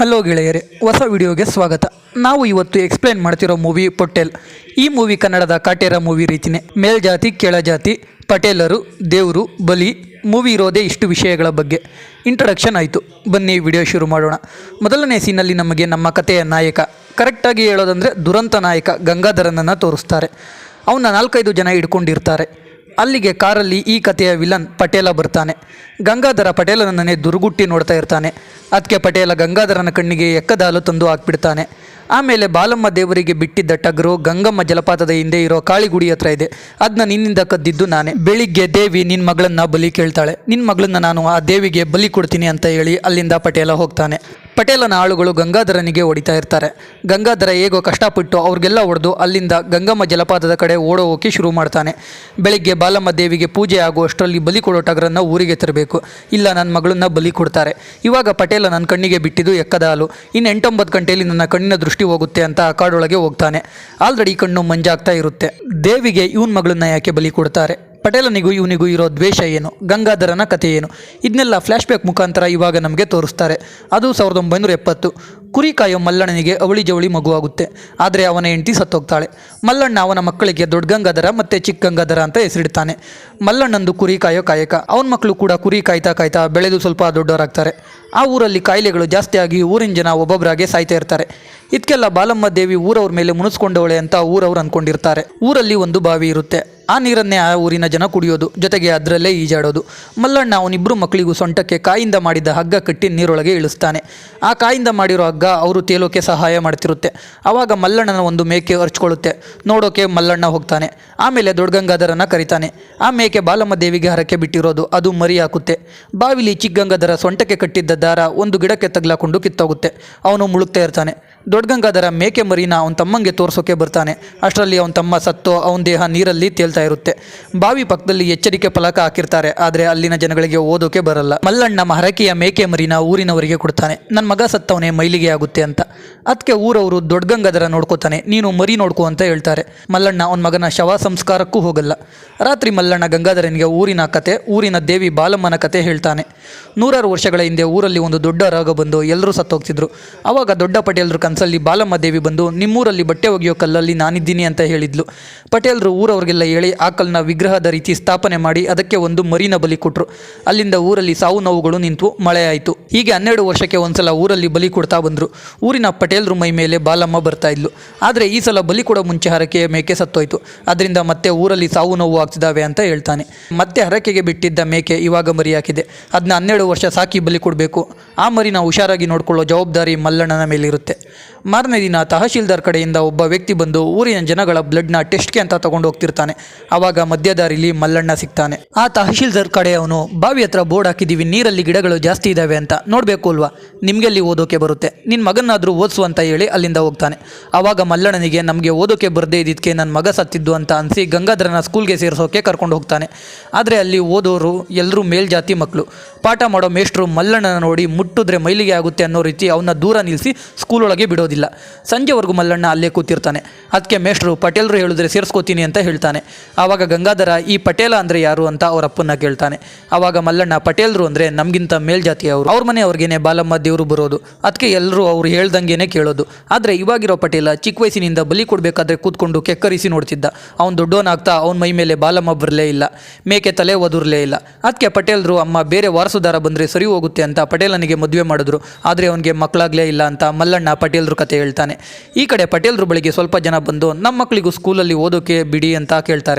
Hello ಗೆಳೆಯರೆ, ಹೊಸ ವಿಡಿಯೋಗೆ ಸ್ವಾಗತ. ನಾವು ಇವತ್ತು ಎಕ್ಸ್ಪ್ಲೈನ್ ಮಾಡ್ತಿರೋ ಮೂವಿ ಪೊಟ್ಟೆಲ್. ಈ ಮೂವಿ ಕನ್ನಡದ ಕಾಟೇರ ಮೂವಿ ರೀತಿನೇ. ಮೇಲ್ಜಾತಿ, ಕೆಳಜಾತಿ, ಪಟೇಲರು, ದೇವರು, ಬಲಿ ಮೂವಿ ಇರೋದೇ ಇಷ್ಟು ವಿಷಯಗಳ ಬಗ್ಗೆ. ಇಂಟ್ರಡಕ್ಷನ್ ಆಯಿತು. ಬನ್ನಿ ವಿಡಿಯೋ ಶುರು ಮಾಡೋಣ. ಮೊದಲನೇ ಸೀನಲ್ಲಿ ನಮಗೆ ನಮ್ಮ ಕಥೆಯ ನಾಯಕ ಕರೆಕ್ಟಾಗಿ ಹೇಳೋದಂದರೆ ದುರಂತ ನಾಯಕ ಗಂಗಾಧರನನ್ನು ತೋರಿಸ್ತಾರೆ. ಅವನ್ನ ನಾಲ್ಕೈದು ಜನ ಹಿಡ್ಕೊಂಡಿರ್ತಾರೆ. ಅಲ್ಲಿಗೆ ಕಾರಲ್ಲಿ ಈ ಕಥೆಯ ವಿಲನ್ ಪಟೇಲ ಬರ್ತಾನೆ. ಗಂಗಾಧರ ಪಟೇಲನನ್ನೇ ದುರುಗುಟ್ಟಿ ನೋಡ್ತಾ ಇರ್ತಾನೆ. ಅದಕ್ಕೆ ಪಟೇಲ ಗಂಗಾಧರನ ಕಣ್ಣಿಗೆ ಎಕ್ಕದಾಲು ತಂದು ಹಾಕ್ಬಿಡ್ತಾನೆ. ಆಮೇಲೆ ಬಾಲಮ್ಮ ದೇವರಿಗೆ ಬಿಟ್ಟಿದ್ದ ಟಗರು ಗಂಗಮ್ಮ ಜಲಪಾತದ ಹಿಂದೆ ಇರೋ ಕಾಳಿಗುಡಿ ಹತ್ರ ಇದೆ. ಅದನ್ನ ನಿನ್ನಿಂದ ಕದ್ದಿದ್ದು ನಾನೇ. ಬೆಳಿಗ್ಗೆ ದೇವಿ ನಿನ್ನ ಮಗಳನ್ನ ಬಲಿ ಕೇಳ್ತಾಳೆ. ನಿನ್ನ ಮಗಳನ್ನ ನಾನು ಆ ದೇವಿಗೆ ಬಲಿ ಕೊಡ್ತೀನಿ ಅಂತ ಹೇಳಿ ಅಲ್ಲಿಂದ ಪಟೇಲ ಹೋಗ್ತಾನೆ. ಪಟೇಲನ ಆಳುಗಳು ಗಂಗಾಧರನಿಗೆ ಹೊಡಿತಾ ಇರ್ತಾರೆ. ಗಂಗಾಧರ ಹೇಗೋ ಕಷ್ಟಪಟ್ಟು ಅವ್ರಿಗೆಲ್ಲ ಹೊಡೆದು ಅಲ್ಲಿಂದ ಗಂಗಮ್ಮ ಜಲಪಾತದ ಕಡೆ ಓಡೋಕೆ ಶುರು ಮಾಡ್ತಾನೆ. ಬೆಳಿಗ್ಗೆ ಬಾಲಮ್ಮ ದೇವಿಗೆ ಪೂಜೆ ಆಗುವಷ್ಟರಲ್ಲಿ ಬಲಿ ಕೊಡೋ ಟಗರನ್ನ ಊರಿಗೆ ತರಬೇಕು. ಇಲ್ಲ ನನ್ನ ಮಗಳನ್ನ ಬಲಿ ಕೊಡ್ತಾರೆ. ಇವಾಗ ಪಟೇಲ ನನ್ನ ಕಣ್ಣಿಗೆ ಬಿಟ್ಟಿದ್ದು ಎಕ್ಕದ ಹಾಲು. ಇನ್ನು ಎಂಟೊಂಬತ್ತು ಗಂಟೆಯಲ್ಲಿ ನನ್ನ ಕಣ್ಣಿನ ದೃಷ್ಟಿ ಹೋಗುತ್ತೆ ಅಂತ ಆ ಕಾಡೊಳಗೆ ಹೋಗ್ತಾನೆ. ಆಲ್ರೆಡಿ ಕಣ್ಣು ಮಂಜಾಗ್ತಾ ಇರುತ್ತೆ. ದೇವಿಗೆ ಇವನ್ ಮಗಳನ್ನ ಯಾಕೆ ಬಲಿ ಕೊಡ್ತಾರೆ? ಪಟೇಲನಿಗೂ ಇವನಿಗೂ ಇರೋ ದ್ವೇಷ ಏನು? ಗಂಗಾಧರನ ಕಥೆ ಏನು? ಇದನ್ನೆಲ್ಲ ಫ್ಲ್ಯಾಶ್ಬ್ಯಾಕ್ ಮುಖಾಂತರ ಇವಾಗ ನಮಗೆ ತೋರಿಸ್ತಾರೆ. ಅದು ಸಾವಿರದ ಒಂಬೈನೂರ ಎಪ್ಪತ್ತು. ಕುರಿ ಕಾಯೋ ಮಲ್ಲಣ್ಣನಿಗೆ ಅವಳಿ ಜವಳಿ ಮಗುವಾಗುತ್ತೆ. ಆದರೆ ಅವನ ಹೆಂಡತಿ ಸತ್ತೋಗ್ತಾಳೆ. ಮಲ್ಲಣ್ಣ ಅವನ ಮಕ್ಕಳಿಗೆ ದೊಡ್ಡ ಗಂಗಾಧರ ಮತ್ತು ಚಿಕ್ಕ ಗಂಗಾಧರ ಅಂತ ಹೆಸರಿಡ್ತಾನೆ. ಮಲ್ಲಣ್ಣಂದು ಕುರಿ ಕಾಯೋ ಕಾಯಕ. ಅವನ ಮಕ್ಕಳು ಕೂಡ ಕುರಿ ಕಾಯ್ತಾ ಕಾಯ್ತಾ ಬೆಳೆದು ಸ್ವಲ್ಪ ದೊಡ್ಡವರಾಗ್ತಾರೆ. ಆ ಊರಲ್ಲಿ ಕಾಯಿಲೆಗಳು ಜಾಸ್ತಿಯಾಗಿ ಊರಿನ ಜನ ಒಬ್ಬೊಬ್ಬರಾಗೆ ಸಾಯ್ತಾ ಇರ್ತಾರೆ. ಇದಕ್ಕೆಲ್ಲ ಬಾಲಮ್ಮ ದೇವಿ ಊರವ್ರ ಮೇಲೆ ಮುನಿಸ್ಕೊಂಡವಳೆ ಅಂತ ಊರವ್ರು ಅಂದ್ಕೊಂಡಿರ್ತಾರೆ ಊರಲ್ಲಿ ಒಂದು ಬಾವಿ ಇರುತ್ತೆ. ಆ ನೀರನ್ನೇ ಆ ಊರಿನ ಜನ ಕುಡಿಯೋದು, ಜೊತೆಗೆ ಅದರಲ್ಲೇ ಈಜಾಡೋದು. ಮಲ್ಲಣ್ಣ ಅವನಿಬ್ಬರು ಮಕ್ಕಳಿಗೂ ಸೊಂಟಕ್ಕೆ ಕಾಯಿಂದ ಮಾಡಿದ ಹಗ್ಗ ಕಟ್ಟಿ ನೀರೊಳಗೆ ಇಳಿಸ್ತಾನೆ. ಆ ಕಾಯಿಂದ ಮಾಡಿರೋ ಹಗ್ಗ ಅವರು ತೇಲೋಕೆ ಸಹಾಯ ಮಾಡ್ತಿರುತ್ತೆ. ಆವಾಗ ಮಲ್ಲಣ್ಣನ ಒಂದು ಮೇಕೆ ಅರ್ಚ್ಕೊಳ್ಳುತ್ತೆ ನೋಡೋಕೆ ಮಲ್ಲಣ್ಣ ಹೋಗ್ತಾನೆ. ಆಮೇಲೆ ದೊಡ್ಡಗಂಗಾಧರನ ಕರಿತಾನೆ. ಆ ಮೇಕೆ ಬಾಲಮ್ಮ ದೇವಿಗೆ ಹರಕೆ ಬಿಟ್ಟಿರೋದು ಅದು ಮರಿ ಹಾಕುತ್ತೆ ಬಾವಿಲಿ ಚಿಕ್ಕಗಂಗಾಧರ ಸೊಂಟಕ್ಕೆ ಕಟ್ಟಿದ್ದ ದಾರ ಒಂದು ಗಿಡಕ್ಕೆ ತಗ್ಲಾಕೊಂಡು ಕಿತ್ತೋಗುತ್ತೆ. ಅವನು ಮುಳುಗ್ತಾ ಇರ್ತಾನೆ. ದೊಡ್ಡಗಂಗಾಧರ ಮೇಕೆ ಮರಿನ ಅವನ ತಮ್ಮಂಗೆ ತೋರಿಸೋಕೆ ಬರ್ತಾನೆ. ಅಷ್ಟರಲ್ಲಿ ಅವನ ತಮ್ಮ ಸತ್ತೋ, ಅವನ ದೇಹ ನೀರಲ್ಲಿ ತೇಲ್ತಾ ಇರುತ್ತೆ. ಬಾವಿ ಪಕ್ಕದಲ್ಲಿ ಎಚ್ಚರಿಕೆ ಫಲಕ ಹಾಕಿರ್ತಾರೆ, ಆದರೆ ಅಲ್ಲಿನ ಜನಗಳಿಗೆ ಓದೋಕೆ ಬರಲ್ಲ. ಮಲ್ಲಣ್ಣ ಮಹರಕೆಯ ಮೇಕೆ ಮರಿನ ಊರಿನವರಿಗೆ ಕೊಡ್ತಾನೆ. ನನ್ನ ಮಗ ಸತ್ತವನೇ ಮೈಲಿಗೆ ಆಗುತ್ತೆ ಅಂತ. ಅದಕ್ಕೆ ಊರವರು ದೊಡ್ಡಗಂಗಾಧರ ನೋಡ್ಕೋತಾನೆ. ನೀನು ಮರಿ ನೋಡ್ಕೋ ಅಂತ ಹೇಳ್ತಾರೆ. ಮಲ್ಲಣ್ಣ ಅವನ ಮಗನ ಶವ ಸಂಸ್ಕಾರಕ್ಕೂ ಹೋಗಲ್ಲ. ರಾತ್ರಿ ಮಲ್ಲಣ್ಣ ಗಂಗಾಧರನಿಗೆ ಊರಿನ ಕತೆ, ಊರಿನ ದೇವಿ ಬಾಲಮ್ಮನ ಕತೆ ಹೇಳ್ತಾನೆ. ನೂರಾರು ವರ್ಷಗಳ ಹಿಂದೆ ಊರಲ್ಲಿ ಒಂದು ದೊಡ್ಡ ರಾಗ ಬಂದು ಎಲ್ಲರೂ ಸತ್ತೋಗ್ತಿದ್ರು. ಆವಾಗ ದೊಡ್ಡ ಪಟೇಲ್ರು ಕನಸಲ್ಲಿ ಬಾಲಮ್ಮ ದೇವಿ ಬಂದು, ನಿಮ್ಮೂರಲ್ಲಿ ಬಟ್ಟೆ ಒಗೆಯೋ ಕಲ್ಲಲ್ಲಿ ನಾನಿದ್ದೀನಿ ಅಂತ ಹೇಳಿದ್ಲು. ಪಟೇಲ್ರು ಊರವ್ರಿಗೆಲ್ಲ ಹೇಳಿ ಆ ಆಕಲ್ನ ವಿಗ್ರಹದ ರೀತಿ ಸ್ಥಾಪನೆ ಮಾಡಿ ಅದಕ್ಕೆ ಒಂದು ಮರಿನ ಬಲಿ ಕೊಟ್ಟರು ಅಲ್ಲಿಂದ ಊರಲ್ಲಿ ಸಾವು ನೋವುಗಳು ನಿಂತು ಮಳೆ ಆಯಿತು. ಹೀಗೆ ಹನ್ನೆರಡು ವರ್ಷಕ್ಕೆ ಒಂದ್ಸಲ ಊರಲ್ಲಿ ಬಲಿ ಕೊಡ್ತಾ ಬಂದರು. ಊರಿನ ಪಟೇಲ್ರು ಮೈ ಮೇಲೆ ಬಾಲಮ್ಮ ಬರ್ತಾ ಇದ್ಲು. ಆದರೆ ಈ ಸಲ ಬಲಿ ಕೊಡೋ ಮುಂಚೆ ಹರಕೆ ಮೇಕೆ ಸತ್ತೋಯ್ತು. ಅದರಿಂದ ಮತ್ತೆ ಊರಲ್ಲಿ ಸಾವು ನೋವು ಆಗ್ತಿದ್ದಾವೆ ಅಂತ ಹೇಳ್ತಾನೆ. ಮತ್ತೆ ಹರಕೆಗೆ ಬಿಟ್ಟಿದ್ದ ಮೇಕೆ ಇವಾಗ ಮರಿ ಹಾಕಿದೆ. ಅದನ್ನ ಹನ್ನೆರಡು ವರ್ಷ ಸಾಕಿ ಬಲಿ ಕೊಡಬೇಕು. ಆ ಮರಿನ ಹುಷಾರಾಗಿ ನೋಡ್ಕೊಳ್ಳೋ ಜವಾಬ್ದಾರಿ ಮಲ್ಲಣ್ಣನ ಮೇಲಿರುತ್ತೆ. ಮಾರನೇ ದಿನ ತಹಶೀಲ್ದಾರ್ ಕಡೆಯಿಂದ ಒಬ್ಬ ವ್ಯಕ್ತಿ ಬಂದು ಊರಿನ ಜನಗಳ ಬ್ಲಡ್ನ ಟೆಸ್ಟ್ಗೆ ಅಂತ ತಗೊಂಡು ಹೋಗ್ತಿರ್ತಾನೆ. ಆವಾಗ ಮಧ್ಯದಾರಿಲಿ ಮಲ್ಲಣ್ಣ ಸಿಗ್ತಾನೆ. ಆ ತಹಶೀಲ್ದಾರ್ ಕಡೆ ಅವನು, ಬಾವಿ ಹತ್ರ ಬೋರ್ಡ್ ಹಾಕಿದ್ದೀವಿ ನೀರಲ್ಲಿ ಗಿಡಗಳು ಜಾಸ್ತಿ ಇದ್ದಾವೆ ಅಂತ. ನೋಡಬೇಕು ಅಲ್ವಾ? ನಿಮಗೆಲ್ಲಿ ಓದೋಕೆ ಬರುತ್ತೆ? ನಿನ್ನ ಮಗನಾದರೂ ಓದಿಸು ಅಂತ ಹೇಳಿ ಅಲ್ಲಿಂದ ಹೋಗ್ತಾನೆ. ಆವಾಗ ಮಲ್ಲಣ್ಣನಿಗೆ, ನಮಗೆ ಓದೋಕೆ ಬರದೇ ಇದ್ದಿದ್ದಕ್ಕೆ ನನ್ನ ಮಗ ಸತ್ತಿದ್ದು ಅಂತ ಅನಿಸಿ ಗಂಗಾಧರನ ಸ್ಕೂಲ್ಗೆ ಸೇರಿಸೋಕೆ ಕರ್ಕೊಂಡು ಹೋಗ್ತಾನೆ. ಆದರೆ ಅಲ್ಲಿ ಓದೋರು ಎಲ್ಲರೂ ಮೇಲ್ಜಾತಿ ಮಕ್ಕಳು ಪಾಠ ಮಾಡೋ ಮೇಷ್ಟ್ರು ಮಲ್ಲಣ್ಣನ ನೋಡಿ ಮುಟ್ಟಿದ್ರೆ ಮೈಲಿಗೆ ಆಗುತ್ತೆ ಅನ್ನೋ ರೀತಿ ಅವನ್ನ ದೂರ ನಿಲ್ಲಿಸಿ ಸ್ಕೂಲೊಳಗೆ ಬಿಡೋದಿಲ್ಲ. ಸಂಜೆವರೆಗೂ ಮಲ್ಲಣ್ಣ ಅಲ್ಲೇ ಕೂತಿರ್ತಾನೆ. ಅದಕ್ಕೆ ಮೇಷ್ಟ್ರು, ಪಟೇಲ್ರು ಹೇಳಿದ್ರೆ ಸೇರಿಸ್ಕೋತೀನಿ ಅಂತ ಹೇಳ್ತಾನೆ. ಆವಾಗ ಗಂಗಾಧರ, ಈ ಪಟೇಲ ಅಂದರೆ ಯಾರು? ಅಂತ ಅವರ ಅಪ್ಪನ್ನ ಕೇಳ್ತಾನೆ. ಆವಾಗ ಮಲ್ಲಣ್ಣ, ಪಟೇಲ್ರು ಅಂದರೆ ನಮಗಿಂತ ಮೇಲ್ಜಾತಿಯವರು. ಅವ್ರ ಮನೆ ಅವ್ರಿಗೇನೆ ಬಾಲಮ್ಮ ದೇವರು ಬರೋದು. ಅದಕ್ಕೆ ಎಲ್ಲರೂ ಅವ್ರು ಹೇಳ್ದಂಗೆನೆ ಕೇಳೋದು. ಆದರೆ ಇವಾಗಿರೋ ಪಟೇಲ ಚಿಕ್ಕ ವಯಸ್ಸಿನಿಂದ ಬಲಿ ಕೊಡಬೇಕಾದ್ರೆ ಕೂತ್ಕೊಂಡು ಕೆಕ್ಕರಿಸಿ ನೋಡ್ತಿದ್ದ. ಅವ್ನು ದೊಡ್ಡವನಾಗ್ತಾ ಅವ್ನ ಮೈ ಮೇಲೆ ಬಾಲಮ್ಮ ಬರಲೇ ಇಲ್ಲ. ಮೇಕೆ ತಲೆ ಒದುರ್ಲೇ ಇಲ್ಲ. ಅದಕ್ಕೆ ಪಟೇಲ್ರು, ಅಮ್ಮ, ಬೇರೆ ವಾರಸುದಾರ ಬಂದರೆ ಸರಿ ಹೋಗುತ್ತೆ ಅಂತ ಪಟೇಲನಿಗೆ ಮದುವೆ ಮಾಡಿದ್ರು. ಆದರೆ ಅವನಿಗೆ ಮಕ್ಕಳಾಗಲೇ ಇಲ್ಲ ಅಂತ ಮಲ್ಲಣ್ಣ ಪಟೇಲ್ರು ಕತೆ ಹೇಳ್ತಾನೆ. ಈ ಕಡೆ ಪಟೇಲ್ರು ಬಳಿಗೆ ಸ್ವಲ್ಪ ಜನ ಬಂದು ನಮ್ಮ ಮಕ್ಕಳಿಗೂ ಸ್ಕೂಲಲ್ಲಿ ಓದೋಕೆ ಬಿಡಿ ಅಂತ ಕೇಳ್ತಾರೆ.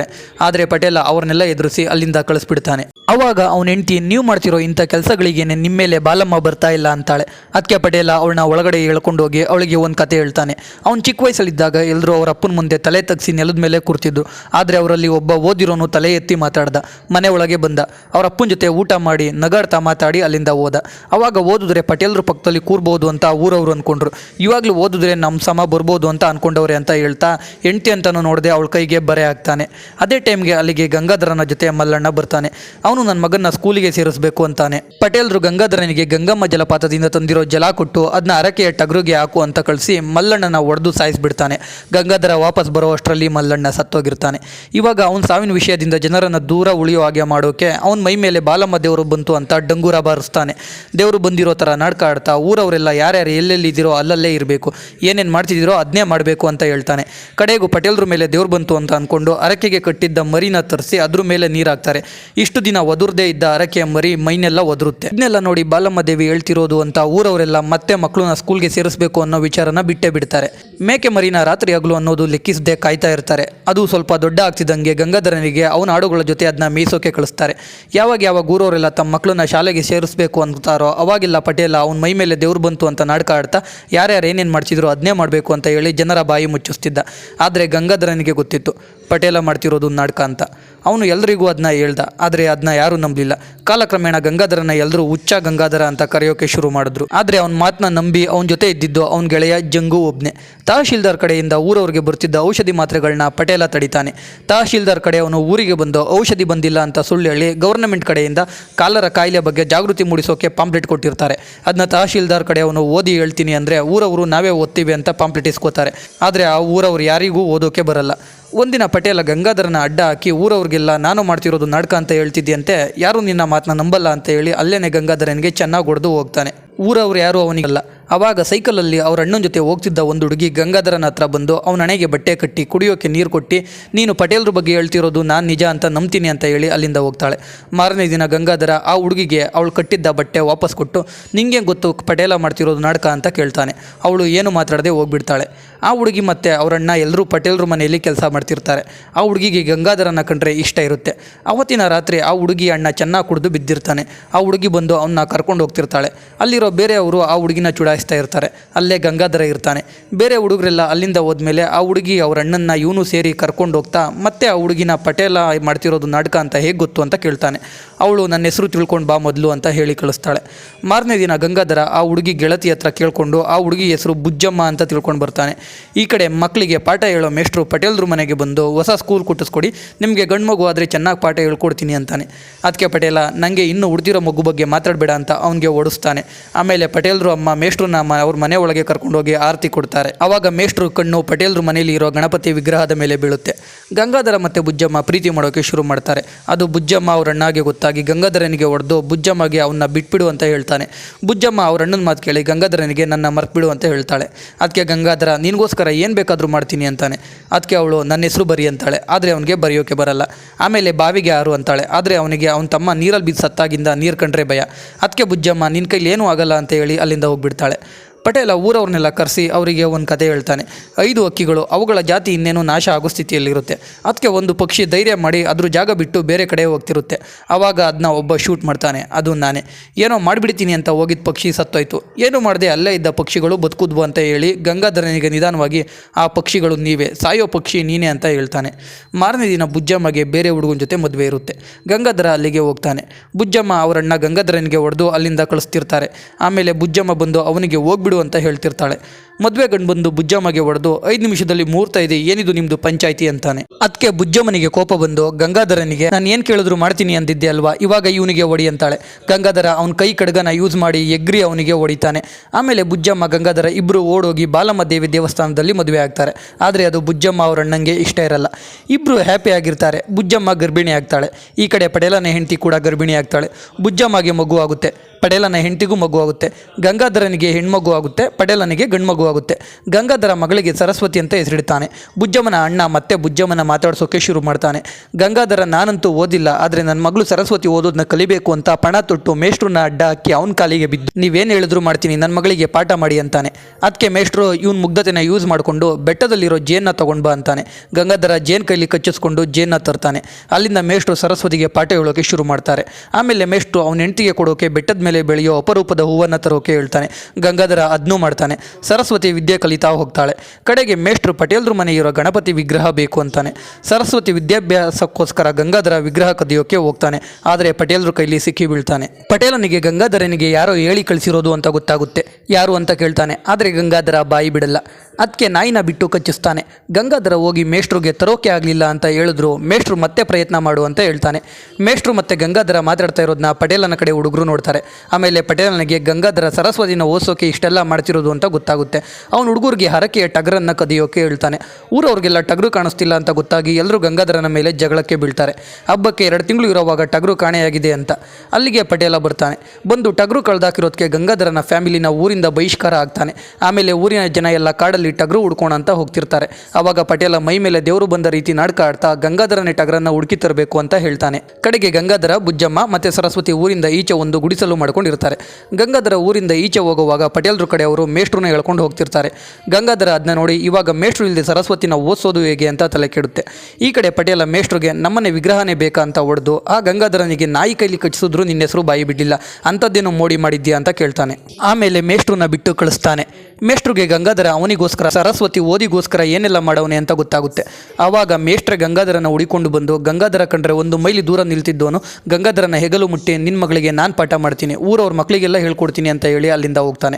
ಆದರೆ ಪಟೇಲ ಅವ್ರನ್ನೆಲ್ಲ ಎದುರಿಸಿ ಅಲ್ಲಿಂದ ಕಳಿಸ್ಬಿಡ್ತಾನೆ. ಅವಾಗ ಅವನ ಹೆಂಡತಿ, ನೀವು ಮಾಡ್ತಿರೋ ಇಂಥ ಕೆಲಸಗಳಿಗೇನೆ ನಿಮ್ಮ ಮೇಲೆ ಬಾಲಮ್ಮ ಬರ್ತಾ ಇಲ್ಲ ಅಂತಾಳೆ. ಅದಕ್ಕೆ ಪಟೇಲ ಅವಳನ್ನ ಒಳಗಡೆ ಹೇಳ್ಕೊಂಡು ಹೋಗಿ ಅವಳಿಗೆ ಒಂದು ಕತೆ ಹೇಳ್ತಾನೆ. ಅವ್ನು ಚಿಕ್ಕ ವಯಸ್ಸಲ್ಲಿದ್ದಾಗ ಎಲ್ಲರೂ ಅವರ ಅಪ್ಪನ ಮುಂದೆ ತಲೆ ತಗ್ಸಿ ನೆಲದ ಮೇಲೆ ಕೂರ್ತಿದ್ರು. ಆದರೆ ಅವರಲ್ಲಿ ಒಬ್ಬ ಓದಿರೋನು ತಲೆ ಎತ್ತಿ ಮಾತಾಡ್ದ. ಮನೆ ಒಳಗೆ ಬಂದ. ಅವರ ಅಪ್ಪನ ಜೊತೆ ಊಟ ಮಾಡಿ ನಗಾಡ್ತಾ ಮಾತಾಡಿ ಅಲ್ಲಿಂದ ಹೋದ ಅವಾಗ ಓದಿದ್ರೆ ಪಟೇಲ್ರ ಪಕ್ಕದಲ್ಲಿ ಕೂರ್ಬೋದು ಅಂತ ಊರವರು ಅಂದ್ಕೊಂಡ್ರು ಇವಾಗಲೂ ಓದಿದ್ರೆ ನಮ್ಮ ಸಮ ಬರ್ಬೋದು ಅಂತ ಅಂದ್ಕೊಂಡವ್ರೆ ಅಂತ ಹೇಳ್ತಾ, ಹೆಂಡತಿ ಅಂತಲೂ ನೋಡದೆ ಅವಳ ಕೈಗೆ ಬರೆ ಆಗ್ತಾನೆ. ಅದೇ ಟೈಮ್ಗೆ ಅಲ್ಲಿಗೆ ಗಂಗಾಧರನ ಜೊತೆ ಮಲ್ಲಣ್ಣ ಬರ್ತಾನೆ. ಅವನು ನನ್ನ ಮಗನ ಸ್ಕೂಲಿಗೆ ಸೇರಿಸಬೇಕು ಅಂತಾನೆ. ಪಟೇಲ್ರು ಗಂಗಾಧರನಿಗೆ ಗಂಗಮ್ಮ ಜಲಪಾತದಿಂದ ತಂದಿರೋ ಜಲ ಕೊಟ್ಟು ಅದನ್ನ ಅರಕೆಯ ಟಗರುಗೆ ಹಾಕು ಅಂತ ಕಳಿಸಿ ಮಲ್ಲಣ್ಣನ ಒಡೆದು ಸಾಯಿಸಿಬಿಡ್ತಾನೆ. ಗಂಗಾಧರ ವಾಪಸ್ ಬರೋ ಅಷ್ಟರಲ್ಲಿ ಮಲ್ಲಣ್ಣ ಸತ್ತೋಗಿರ್ತಾನೆ. ಇವಾಗ ಅವನ ಸಾವಿನ ವಿಷಯದಿಂದ ಜನರನ್ನು ದೂರ ಉಳಿಯೋ ಹಾಗೆ ಮಾಡೋಕೆ ಅವನ ಮೈ ಮೇಲೆ ಬಾಲಮ್ಮ ದೇವರು ಬಂತು ಅಂತ ಡಂಗೂರ ಬಾರಿಸ್ತಾನೆ. ದೇವರು ಬಂದಿರೋ ಥರ ನಾಟಕ ಆಡ್ತಾ ಊರವರೆಲ್ಲ ಯಾರ್ಯಾರು ಎಲ್ಲೆಲ್ಲಿದ್ದೀರೋ ಅಲ್ಲಲ್ಲೇ ಇರಬೇಕು. ಏನೇನು ಮಾಡ್ತಿದ್ದೀರೋ ಅದನ್ನೇ ಮಾಡಬೇಕು ಅಂತ ಹೇಳ್ತಾನೆ. ಕಡೆಗೂ ಪಟೇಲ್ರ ಮೇಲೆ ದೇವ್ರು ಬಂತು ಅಂತ ಅಂದ್ಕೊಂಡು ಅರಕೆಗೆ ಕಟ್ಟಿದ್ದ ಮರಿನ ತರಿಸಿ ಅದ್ರ ಮೇಲೆ ನೀರು ಹಾಕ್ತಾರೆ ಇಷ್ಟು ದಿನ ಒದರದೇ ಇದ್ದ ಅರಕೆಯ ಮರಿ ಮೈನೆಲ್ಲ ಒದರುತ್ತೆ. ಇದನ್ನೆಲ್ಲ ನೋಡಿ ಬಾಲಮ್ಮ ದೇವಿ ಹೇಳ್ತಿರೋದು ಅಂತ ಊರವರೆಲ್ಲ ಮತ್ತೆ ಮಕ್ಕಳನ್ನ ಸ್ಕೂಲ್ಗೆ ಸೇರಿಸಬೇಕು ಅನ್ನೋ ವಿಚಾರನ ಬಿಟ್ಟೇ ಬಿಡ್ತಾರೆ. ಮೇಕೆ ಮರಿನ ರಾತ್ರಿ ಹಗಲು ಅನ್ನೋದು ಲೆಕ್ಕಿಸದೆ ಕಾಯ್ತಾ ಇರ್ತಾರೆ. ಅದು ಸ್ವಲ್ಪ ದೊಡ್ಡ ಆಗ್ತಿದ್ದಂಗೆ ಗಂಗಾಧರನಿಗೆ ಅವನ ಆಡುಗಳ ಜೊತೆ ಅದನ್ನ ಮೀಸೋಕೆ ಕಳಿಸ್ತಾರೆ. ಯಾವಾಗ ಯಾವಾಗ ಊರವರೆಲ್ಲ ತಮ್ಮ ಮಕ್ಕಳನ್ನ ಶಾಲೆಗೆ ಸೇರಿಸಬೇಕು ಅಂತಾರೋ ಅವಾಗೆಲ್ಲ ಪಟೇಲ ಅವನ ಮೈ ಮೇಲೆ ದೇವ್ರು ಬಂತು ಅಂತ ನಾಟಕ ಆಡ್ತಾ ಯಾರ್ಯಾರು ಏನೇನು ಮಾಡ್ತಿದ್ರು ಅದನ್ನೇ ಮಾಡಬೇಕು ಅಂತ ಹೇಳಿ ಜನರ ಬಾಯಿ ಮುಚ್ಚಿಸ್ತಿದ್ದ. ಆದರೆ ಗಂಗಾಧರನಿಗೆ ಗೊತ್ತಿತ್ತು. ಪಟೇಲ ಮಾಡ್ತಿರೋದು ನಾಟಕ ಅಂತ. ಅವನು ಎಲ್ರಿಗೂ ಅದನ್ನ ಹೇಳ್ದ, ಆದರೆ ಅದನ್ನ ಯಾರೂ ನಂಬಲಿಲ್ಲ. ಕಾಲಕ್ರಮೇಣ ಗಂಗಾಧರನ ಎಲ್ಲರೂ ಹುಚ್ಚ ಗಂಗಾಧರ ಅಂತ ಕರೆಯೋಕೆ ಶುರು ಮಾಡಿದ್ರು. ಆದರೆ ಅವನ ಮಾತನ್ನ ನಂಬಿ ಅವನ ಜೊತೆ ಇದ್ದಿದ್ದು ಅವನ ಗೆಳೆಯ ಜಂಗು ಒಬ್ನೆ. ತಹಶೀಲ್ದಾರ್ ಕಡೆಯಿಂದ ಊರವ್ರಿಗೆ ಬರ್ತಿದ್ದ ಔಷಧಿ ಮಾತ್ರೆಗಳನ್ನ ಪಟೇಲ ತಡಿತಾನೆ. ತಹಶೀಲ್ದಾರ್ ಕಡೆ ಅವನು ಊರಿಗೆ ಬಂದು ಔಷಧಿ ಬಂದಿಲ್ಲ ಅಂತ ಸುಳ್ಳು ಹೇಳಿ ಗೌರ್ನಮೆಂಟ್ ಕಡೆಯಿಂದ ಕಾಲರ ಕಾಯಿಲೆ ಬಗ್ಗೆ ಜಾಗೃತಿ ಮೂಡಿಸೋಕೆ ಪಾಂಪ್ಲೆಟ್ ಕೊಟ್ಟಿರ್ತಾರೆ. ಅದನ್ನ ತಹಶೀಲ್ದಾರ್ ಕಡೆ ಅವನು ಓದಿ ಹೇಳ್ತೀನಿ ಅಂದರೆ ಊರವರು ನಾವೇ ಓದ್ತೀವಿ ಅಂತ ಪಾಂಪ್ಲೆಟ್ ಇಸ್ಕೋತಾರೆ. ಆದರೆ ಆ ಊರವ್ರು ಯಾರಿಗೂ ಓದೋಕೆ ಬರಲ್ಲ. ಒಂದಿನ ಪಟೇಲ ಗಂಗಾಧರನ ಅಡ್ಡ ಹಾಕಿ ಊರವ್ರಿಗೆಲ್ಲ ನಾನು ಮಾಡ್ತಿರೋದು ನಾಟಕ ಅಂತ ಹೇಳ್ತಿದ್ಯಂತೆ ಯಾರು ನಿನ್ನ ಮಾತನ್ನ ನಂಬಲ್ಲ ಅಂತ ಹೇಳಿ ಅಲ್ಲೇನೆ ಗಂಗಾಧರನಿಗೆ ಚೆನ್ನಾಗಿ ಹೊಡೆದು ಹೋಗ್ತಾನೆ. ಊರವ್ರು ಯಾರು ಅವನಿಗಲ್ಲ. ಅವಾಗ ಸೈಕಲಲ್ಲಿ ಅವ್ರ ಅಣ್ಣನ ಜೊತೆ ಹೋಗ್ತಿದ್ದ ಒಂದು ಹುಡುಗಿ ಗಂಗಾಧರನ ಹತ್ರ ಬಂದು, ಅವನ ಹಣೆಗೆ ಬಟ್ಟೆ ಕಟ್ಟಿ, ಕುಡಿಯೋಕೆ ನೀರು ಕೊಟ್ಟು, ನೀನು ಪಟೇಲ್ರ ಬಗ್ಗೆ ಹೇಳ್ತಿರೋದು ನಾನು ನಿಜ ಅಂತ ನಂಬ್ತೀನಿ ಅಂತ ಹೇಳಿ ಅಲ್ಲಿಂದ ಹೋಗ್ತಾಳೆ. ಮಾರನೇ ದಿನ ಗಂಗಾಧರ ಆ ಹುಡುಗಿಗೆ ಅವಳು ಕಟ್ಟಿದ್ದ ಬಟ್ಟೆ ವಾಪಸ್ ಕೊಟ್ಟು ನಿಂಗೆ ಗೊತ್ತು ಪಟೇಲ ಮಾಡ್ತಿರೋದು ನಾಟಕ ಅಂತ ಕೇಳ್ತಾನೆ. ಅವಳು ಏನು ಮಾತಾಡದೆ ಹೋಗ್ಬಿಡ್ತಾಳೆ. ಆ ಹುಡುಗಿ ಮತ್ತೆ ಅವರಣ್ಣ ಎಲ್ಲರೂ ಪಟೇಲ್ರ ಮನೆಯಲ್ಲಿ ಕೆಲಸ ಮಾಡ್ತಿರ್ತಾರೆ. ಆ ಹುಡುಗಿಗೆ ಗಂಗಾಧರನ ಕಂಡ್ರೆ ಇಷ್ಟ ಇರುತ್ತೆ. ಅವತ್ತಿನ ರಾತ್ರಿ ಆ ಹುಡುಗಿ ಅಣ್ಣ ಚೆನ್ನಾಗಿ ಕುಡಿದು ಬಿದ್ದಿರ್ತಾನೆ. ಆ ಹುಡುಗಿ ಬಂದು ಅವನ್ನ ಕರ್ಕೊಂಡು ಹೋಗ್ತಿರ್ತಾಳೆ. ಅಲ್ಲಿರೋ ಬೇರೆಯವರು ಆ ಹುಡುಗಿನ ಚುಡಾಯಿಸ್ತಾ ಇರ್ತಾರೆ. ಅಲ್ಲೇ ಗಂಗಾಧರ ಇರ್ತಾನೆ. ಬೇರೆ ಹುಡುಗರೆಲ್ಲ ಅಲ್ಲಿಂದ ಹೋದ್ಮೇಲೆ ಆ ಹುಡುಗಿ ಅವ್ರ ಅಣ್ಣನ್ನ ಇವನು ಸೇರಿ ಕರ್ಕೊಂಡು ಹೋಗ್ತಾ ಮತ್ತೆ ಆ ಹುಡುಗಿನ ಪಟೇಲ ಮಾಡ್ತಿರೋದು ನಾಟಕ ಅಂತ ಹೇಗೆ ಗೊತ್ತು ಅಂತ ಕೇಳ್ತಾನೆ. ಅವಳು ನನ್ನ ಹೆಸರು ತಿಳ್ಕೊಂಡು ಬಾ ಮೊದಲು ಅಂತ ಹೇಳಿ ಕಳಿಸ್ತಾಳೆ. ಮಾರನೇ ದಿನ ಗಂಗಾಧರ ಆ ಹುಡುಗಿ ಗೆಳತಿ ಹತ್ರ ಕೇಳಿಕೊಂಡು ಆ ಹುಡುಗಿ ಹೆಸರು ಬುಜ್ಜಮ್ಮ ಅಂತ ತಿಳ್ಕೊಂಡು ಬರ್ತಾನೆ. ಈ ಕಡೆ ಮಕ್ಕಳಿಗೆ ಪಾಠ ಹೇಳೋ ಮೇಷ್ಟ್ರು ಪಟೇಲ್ರ ಮನೆಗೆ ಬಂದು ಹೊಸ ಸ್ಕೂಲ್ ಕುಟ್ಟಿಸ್ಕೊಡಿ, ನಿಮಗೆ ಗಂಡು ಮಗು ಆದರೆ ಚೆನ್ನಾಗಿ ಪಾಠ ಹೇಳ್ಕೊಡ್ತೀನಿ ಅಂತಾನೆ. ಅದಕ್ಕೆ ಪಟೇಲ ನನಗೆ ಇನ್ನೂ ಉಡ್ದಿರೋ ಮಗು ಬಗ್ಗೆ ಮಾತಾಡಬೇಡ ಅಂತ ಅವನಿಗೆ ಓಡಿಸ್ತಾನೆ. ಆಮೇಲೆ ಪಟೇಲ್ರು ಅಮ್ಮ ಮೇಷ್ಟ್ರನ್ನ ಅವ್ರ ಮನೆ ಒಳಗೆ ಕರ್ಕೊಂಡೋಗಿ ಆರತಿ ಕೊಡ್ತಾರೆ. ಆವಾಗ ಮೇಷ್ಟ್ರು ಕಣ್ಣು ಪಟೇಲ್ರ ಮನೆಯಲ್ಲಿ ಇರೋ ಗಣಪತಿ ವಿಗ್ರಹದ ಮೇಲೆ ಬೀಳುತ್ತೆ. ಗಂಗಾಧರ ಮತ್ತು ಬುಜ್ಜಮ್ಮ ಪ್ರೀತಿ ಮಾಡೋಕೆ ಶುರು ಮಾಡ್ತಾರೆ. ಅದು ಬುಜ್ಜಮ್ಮ ಅವ್ರ ಅಣ್ಣಾಗೆ ಗೊತ್ತಾಗಿ ಗಂಗಾಧರನಿಗೆ ಹೊಡೆದು ಬುಜ್ಜಮ್ಮಗೆ ಅವನ್ನ ಬಿಟ್ಬಿಡು ಅಂತ ಹೇಳ್ತಾನೆ. ಬುಜ್ಜಮ್ಮ ಅವ್ರ ಅಣ್ಣನ ಮಾತು ಕೇಳಿ ಗಂಗಾಧರನಿಗೆ ನನ್ನ ಮರ್ತ್ಬಿಡು ಅಂತ ಹೇಳ್ತಾಳೆ. ಅದಕ್ಕೆ ಗಂಗಾಧರ ನಿನಗೋಸ್ಕರ ಏನು ಬೇಕಾದರೂ ಮಾಡ್ತೀನಿ ಅಂತಾನೆ. ಅದಕ್ಕೆ ಅವಳು ನನ್ನ ಹೆಸರು ಬರಿ ಅಂತಾಳೆ. ಆದರೆ ಅವನಿಗೆ ಬರೆಯೋಕೆ ಬರಲ್ಲ. ಆಮೇಲೆ ಬಾವಿಗೆ ಯಾರು ಅಂತಾಳೆ. ಆದರೆ ಅವನಿಗೆ ಅವನ ತಮ್ಮ ನೀರಲ್ಲಿ ಬಿದ್ದು ಸತ್ತಾಗಿಂದ ನೀರು ಕಂಡ್ರೆ ಭಯ. ಅದಕ್ಕೆ ಬುಜ್ಜಮ್ಮ ನಿನ್ನ ಕೈಲಿ ಏನೂ ಆಗಲ್ಲ ಅಂತ ಹೇಳಿ ಅಲ್ಲಿಂದ ಹೋಗ್ಬಿಡ್ತಾಳೆ. ಪಟೇಲ ಊರವ್ರನ್ನೆಲ್ಲ ಕರೆಸಿ ಅವರಿಗೆ ಒಂದು ಕತೆ ಹೇಳ್ತಾನೆ. ಐದು ಹಕ್ಕಿಗಳು, ಅವುಗಳ ಜಾತಿ ಇನ್ನೇನು ನಾಶ ಆಗೋ ಸ್ಥಿತಿಯಲ್ಲಿರುತ್ತೆ. ಅದಕ್ಕೆ ಒಂದು ಪಕ್ಷಿ ಧೈರ್ಯ ಮಾಡಿ ಅದ್ರ ಜಾಗ ಬಿಟ್ಟು ಬೇರೆ ಕಡೆ ಹೋಗ್ತಿರುತ್ತೆ. ಆವಾಗ ಅದನ್ನ ಒಬ್ಬ ಶೂಟ್ ಮಾಡ್ತಾನೆ, ಅದು ನಾನೇ. ಏನೋ ಮಾಡಿಬಿಡ್ತೀನಿ ಅಂತ ಹೋಗಿದ್ದ ಪಕ್ಷಿ ಸತ್ತೋಯ್ತು. ಏನು ಮಾಡಿದೆ, ಅಲ್ಲೇ ಇದ್ದ ಪಕ್ಷಿಗಳು ಬದುಕುದ್ವು ಅಂತ ಹೇಳಿ ಗಂಗಾಧರನಿಗೆ ನಿಧಾನವಾಗಿ, ಆ ಪಕ್ಷಿಗಳು ನೀವೇ, ಸಾಯೋ ಪಕ್ಷಿ ನೀನೇ ಅಂತ ಹೇಳ್ತಾನೆ. ಮಾರನೇ ದಿನ ಬುಜ್ಜಮ್ಮಗೆ ಬೇರೆ ಹುಡುಗನ ಜೊತೆ ಮದುವೆ ಇರುತ್ತೆ. ಗಂಗಾಧರ ಅಲ್ಲಿಗೆ ಹೋಗ್ತಾನೆ. ಬುಜ್ಜಮ್ಮ ಅವರಣ್ಣ ಗಂಗಾಧರನಿಗೆ ಹೊಡೆದು ಅಲ್ಲಿಂದ ಕಳಿಸ್ತಿರ್ತಾರೆ. ಆಮೇಲೆ ಬುಜ್ಜಮ್ಮ ಬಂದು ಅವನಿಗೆ ಹೋಗ್ಬಿಡು ಅಂತ ಹೇಳ್ತಿರ್ತಾಳೆ. ಮದುವೆ ಗಂಡು ಬಂದು ಬುಜ್ಜಮ್ಮಗೆ ಹೊಡೆದು ಐದು ನಿಮಿಷದಲ್ಲಿ ಮುಹೂರ್ತ ಇದೆ, ಏನಿದು ನಿಮ್ದು ಪಂಚಾಯಿತಿ ಅಂತಾನೆ. ಅದಕ್ಕೆ ಬುಜ್ಜಮ್ಮನಿಗೆ ಕೋಪ ಬಂದು ಗಂಗಾಧರನಿಗೆ, ನಾನು ಏನು ಕೇಳಿದ್ರು ಮಾಡ್ತೀನಿ ಅಂದಿದ್ದೆ ಅಲ್ವಾ? ಇವಾಗ ಇವನಿಗೆ ಹೊಡಿ ಅಂತಾಳೆ. ಗಂಗಾಧರ ಅವನ ಕೈ ಕಡ್ಗನ ಯೂಸ್ ಮಾಡಿ ಎಗ್ರಿ ಅವನಿಗೆ ಹೊಡಿತಾನೆ. ಆಮೇಲೆ ಬುಜ್ಜಮ್ಮ, ಗಂಗಾಧರ ಇಬ್ಬರು ಓಡೋಗಿ ಬಾಲಮ್ಮ ದೇವಿ ದೇವಸ್ಥಾನದಲ್ಲಿ ಮದುವೆ ಆಗ್ತಾರೆ. ಆದರೆ ಅದು ಬುಜ್ಜಮ್ಮ ಅವ್ರ ಅಣ್ಣಂಗೆ ಇಷ್ಟ ಇರಲ್ಲ. ಇಬ್ಬರು ಹ್ಯಾಪಿ ಆಗಿರ್ತಾರೆ. ಬುಜ್ಜಮ್ಮ ಗರ್ಭಿಣಿ ಆಗ್ತಾಳೆ. ಈ ಕಡೆ ಪಡೆಯಲನ ಹೆಂಡತಿ ಕೂಡ ಗರ್ಭಿಣಿ ಆಗ್ತಾಳೆ. ಬುಜ್ಜಮ್ಮಗೆ ಮಗು ಆಗುತ್ತೆ. ಪಟೇಲನ ಹೆಂಡತಿಗೂ ಮಗು ಆಗುತ್ತೆ. ಗಂಗಾಧರನಿಗೆ ಹೆಣ್ಮಗು ಆಗುತ್ತೆ. ಪಡೇಲನಿಗೆ ಗಂಡ್ಮಗು ಆಗುತ್ತೆ. ಗಂಗಾಧರ ಮಗಳಿಗೆ ಸರಸ್ವತಿ ಅಂತ ಹೆಸರಿಡ್ತಾನೆ. ಬುಜ್ಜಮ್ಮನ ಅಣ್ಣ ಮತ್ತೆ ಬುಜ್ಜಮ್ಮನ ಮಾತಾಡ್ಸೋಕೆ ಶುರು ಮಾಡ್ತಾನೆ. ಗಂಗಾಧರ ನಾನಂತೂ ಓದಿಲ್ಲ, ಆದರೆ ನನ್ನ ಮಗಳು ಸರಸ್ವತಿ ಓದೋದನ್ನ ಕಲಿಬೇಕು ಅಂತ ಪಣ ತೊಟ್ಟು ಮೇಷ್ಟ್ರನ್ನ ಅಡ್ಡ ಹಾಕಿ ಅವನ ಕಾಲಿಗೆ ಬಿದ್ದು, ನೀವೇನು ಹೇಳಿದ್ರು ಮಾಡ್ತೀನಿ ನನ್ನ ಮಗಳಿಗೆ ಪಾಠ ಮಾಡಿ ಅಂತಾನೆ. ಅದಕ್ಕೆ ಮೇಷ್ಟ್ರು ಇವನ್ ಮುಗ್ಧತೆನ ಯೂಸ್ ಮಾಡಿಕೊಂಡು, ಬೆಟ್ಟದಲ್ಲಿರೋ ಜೇನ್ನ ತಗೊಂಡು ಬಾ ಅಂತಾನೆ. ಗಂಗಾಧರ ಜೇನ್ ಕೈಲಿ ಕಚ್ಚಿಸ್ಕೊಂಡು ಜೇನ್ನ ತರ್ತಾನೆ. ಅಲ್ಲಿಂದ ಮೇಷ್ಟ್ರು ಸರಸ್ವತಿಗೆ ಪಾಠ ಹೇಳೋಕೆ ಶುರು ಮಾಡ್ತಾರೆ. ಆಮೇಲೆ ಮೇಷ್ಟ್ರು ಅವನ ಹೆಂಡತಿಗೆ ಕೊಡೋಕೆ ಬೆಟ್ಟದ ಮೇಲೆ ಬೆಳೆಯೋ ಅಪರೂಪದ ಹೂವನ್ನು ತರೋಕೆ ಹೇಳ್ತಾನೆ. ಗಂಗಾಧರ ಅದನ್ನೂ ಮಾಡ್ತಾನೆ. ಸರಸ್ವತಿ ವಿದ್ಯೆ ಕಲಿತಾ ಹೋಗ್ತಾಳೆ. ಕಡೆಗೆ ಮೇಷ್ಟ್ರು ಪಟೇಲ್ರ ಮನೆ ಇರೋ ಗಣಪತಿ ವಿಗ್ರಹ ಬೇಕು ಅಂತಾನೆ. ಸರಸ್ವತಿ ವಿದ್ಯಾಭ್ಯಾಸಕ್ಕೋಸ್ಕರ ಗಂಗಾಧರ ವಿಗ್ರಹ ಕದಿಯೋಕೆ ಹೋಗ್ತಾನೆ. ಆದರೆ ಪಟೇಲ್ರ ಕೈಲಿ ಸಿಕ್ಕಿ ಬೀಳ್ತಾನೆ. ಪಟೇಲನಿಗೆ ಗಂಗಾಧರನಿಗೆ ಯಾರೋ ಹೇಳಿ ಕಳಿಸಿರೋದು ಅಂತ ಗೊತ್ತಾಗುತ್ತೆ. ಯಾರು ಅಂತ ಕೇಳ್ತಾನೆ. ಆದರೆ ಗಂಗಾಧರ ಬಾಯಿ ಬಿಡಲ್ಲ. ಅದಕ್ಕೆ ನಾಯಿನ ಬಿಟ್ಟು ಕಚ್ಚಿಸ್ತಾನೆ. ಗಂಗಾಧರ ಹೋಗಿ ಮೇಷ್ಟ್ರಿಗೆ ತರೋಕೆ ಆಗಲಿಲ್ಲ ಅಂತ ಹೇಳಿದ್ರು. ಮೇಷ್ಟ್ರು ಮತ್ತೆ ಪ್ರಯತ್ನ ಮಾಡು ಅಂತ ಹೇಳ್ತಾನೆ. ಮೇಷ್ಟ್ರು ಮತ್ತೆ ಗಂಗಾಧರ ಮಾತಾಡ್ತಾ ಇರೋದನ್ನ ಪಟೇಲನ ಕಡೆ ಹುಡುಗರು ನೋಡ್ತಾರೆ. ಆಮೇಲೆ ಪಟೇಲನಿಗೆ ಗಂಗಾಧರ ಸರಸ್ವತಿನ ಓಸೋಕೆ ಇಷ್ಟೆಲ್ಲ ಮಾಡ್ತಿರೋದು ಅಂತ ಗೊತ್ತಾಗುತ್ತೆ. ಅವನು ಹುಡುಗರಿಗೆ ಹರಕೆಯ ಟಗರನ್ನು ಕದಿಯೋಕೆ ಹೇಳ್ತಾನೆ. ಊರವ್ರಿಗೆಲ್ಲ ಟಗರು ಕಾಣಿಸ್ತಿಲ್ಲ ಅಂತ ಗೊತ್ತಾಗಿ ಎಲ್ಲರೂ ಗಂಗಾಧರನ ಮೇಲೆ ಜಗಳಕ್ಕೆ ಬೀಳ್ತಾರೆ. ಹಬ್ಬಕ್ಕೆ ಎರಡು ತಿಂಗಳು ಇರೋವಾಗ ಟಗರು ಕಾಣೆಯಾಗಿದೆ ಅಂತ. ಅಲ್ಲಿಗೆ ಪಟೇಲ ಬರ್ತಾನೆ. ಬಂದು ಟಗರು ಕಳೆದಾಕಿರೋದಕ್ಕೆ ಗಂಗಾಧರನ ಫ್ಯಾಮಿಲಿನ ಊರಿಂದ ಬಹಿಷ್ಕಾರ ಆಗ್ತಾನೆ. ಆಮೇಲೆ ಊರಿನ ಜನ ಎಲ್ಲ ಕಾಡಲ್ಲಿ ಟಗರು ಹುಡ್ಕೋಣ ಅಂತ ಹೋಗ್ತಿರ್ತಾರೆ. ಆವಾಗ ಪಟೇಲ ಮೈ ಮೇಲೆ ದೇವರು ಬಂದ ರೀತಿ ನಾಟಕ ಆಡ್ತಾ ಗಂಗಾಧರನೇ ಟಗರನ್ನ ಹುಡುಕಿ ತರಬೇಕು ಅಂತ ಹೇಳ್ತಾನೆ. ಕಡೆಗೆ ಗಂಗಾಧರ, ಬುಜ್ಜಮ್ಮ ಮತ್ತೆ ಸರಸ್ವತಿ ಊರಿಂದ ಈಚೆ ಒಂದು ಗುಡಿಸಲು ಮಾಡ್ಕೊಂಡಿರ್ತಾರೆ. ಗಂಗಾಧರ ಊರಿಂದ ಈಚೆ ಹೋಗುವಾಗ ಪಟೇಲ್ರ ಕಡೆ ಅವರು ಮೇಷ್ಟ್ರನ್ನ ಹೇಳ್ಕೊಂಡು ಹೋಗ್ತಿರ್ತಾರೆ. ಗಂಗಾಧರ ಅದನ್ನ ನೋಡಿ ಇವಾಗ ಮೇಷ್ಟ್ರು ಇಲ್ಲದೆ ಸರಸ್ವತಿನ ಓದಿಸೋದು ಹೇಗೆ ಅಂತ ತಲೆ ಕೆಡುತ್ತೆ. ಈ ಕಡೆ ಪಟೇಲ ಮೇಷ್ಟ್ರಿಗೆ ನಮ್ಮನೆ ವಿಗ್ರಹನೇ ಬೇಕಾ ಅಂತ ಹೊಡೆದು, ಆ ಗಂಗಾಧರನಿಗೆ ನಾಯಿ ಕೈಲಿ ಕಚ್ಚಿಸಿದ್ರು ನಿನ್ನ ಹೆಸರು ಬಾಯಿ ಬಿಡಲಿಲ್ಲ. ಅಂಥದ್ದೇನು ಮೋಡಿ ಮಾಡಿದ್ಯಾ ಅಂತ ಕೇಳ್ತಾನೆ. ಆಮೇಲೆ ಮೇಷ್ಟ್ರನ್ನ ಬಿಟ್ಟು ಕಳಿಸ್ತಾನೆ. ಮೇಷ್ಟ್ರಿಗೆ ಗಂಗಾಧರ ಅವನಿಗೋಸ್ಕರ, ಸರಸ್ವತಿ ಓದಿಗೋಸ್ಕರ ಏನೆಲ್ಲ ಮಾಡವನೆ ಅಂತ ಗೊತ್ತಾಗುತ್ತೆ. ಆವಾಗ ಮೇಷ್ಟ್ರ ಗಂಗಾಧರನ ಹುಡಿಕೊಂಡು ಬಂದು, ಗಂಗಾಧರ ಕಂಡ್ರೆ ಒಂದು ಮೈಲಿ ದೂರ ನಿಲ್ತಿದ್ದವನು, ಗಂಗಾಧರನ ಹೆಗಲು ಮುಟ್ಟಿ ನಿನ್ನ ಮಗಳಿಗೆ ನಾನು ಪಾಠ ಮಾಡ್ತೀನಿ ಊರವ್ರ ಮಕ್ಕಳಿಗೆಲ್ಲ ಹೇಳ್ಕೊಡ್ತೀನಿ ಅಂತ ಹೇಳಿ ಅಲ್ಲಿಂದ ಹೋಗ್ತಾನೆ.